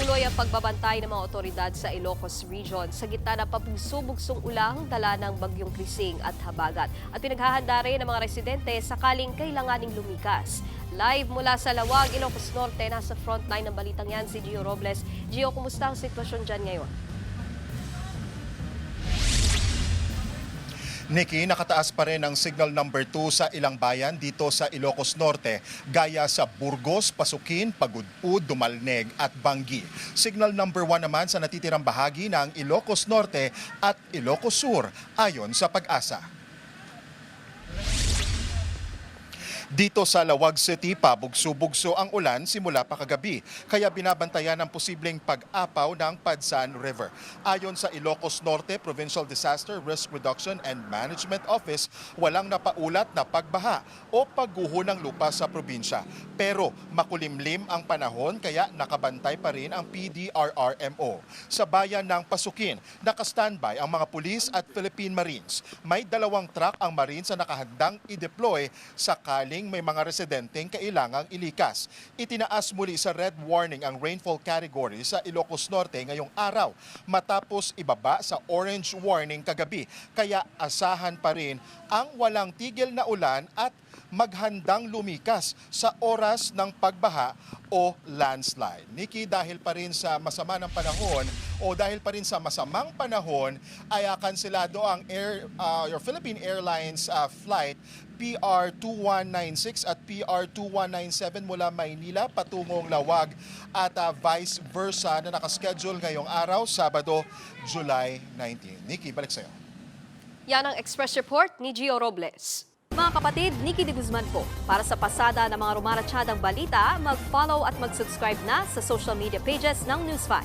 Patuloy ang pagbabantay ng mga otoridad sa Ilocos Region sa gitna ng pabugso-bugsong ulang dala ng bagyong Krising at Habagat. At pinaghahanda rin ng mga residente sakaling kailanganing lumikas. Live mula sa Lawag, Ilocos Norte, nasa frontline ng balitang yan si Gio Robles. Gio, kumusta ang sitwasyon dyan ngayon? Nikki, nakataas pa rin ang signal number 2 sa ilang bayan dito sa Ilocos Norte, gaya sa Burgos, Pasukin, Pagudpud, Dumalneg at Bangi. Signal number 1 naman sa natitirang bahagi ng Ilocos Norte at Ilocos Sur, ayon sa pag-asa. Dito sa Lawag City, pabugso-bugso ang ulan simula pa kagabi, kaya binabantayan ang posibleng pag-apaw ng Padsan River. Ayon sa Ilocos Norte Provincial Disaster Risk Reduction and Management Office, walang napaulat na pagbaha o pagguho ng lupa sa probinsya. Pero makulimlim ang panahon kaya nakabantay pa rin ang PDRRMO. Sa bayan ng Pasukin, nakastandby ang mga pulis at Philippine Marines. May dalawang truck ang Marines na nakahandang i-deploy sakaling may mga residenteng kailangang ilikas. Itinaas muli sa red warning ang rainfall category sa Ilocos Norte ngayong araw matapos ibaba sa orange warning kagabi. Kaya asahan pa rin ang walang tigil na ulan at maghandang lumikas sa oras ng pagbaha o landslide. Nikki, dahil pa rin sa masama ng panahon o dahil pa rin sa masamang panahon ay ah, kanselado ang air, ah, your Philippine Airlines ah, flight PR2196 at PR2197 mula Maynila patungong Lawag at ah, vice versa na nakaschedule ngayong araw, Sabado, July 19. Nikki, balik sa'yo. Yan ang Express Report ni Gio Robles. Mga kapatid, Nikki de Guzman po. Para sa pasada ng mga rumaratsyadang balita, mag-follow at mag-subscribe na sa social media pages ng News 5.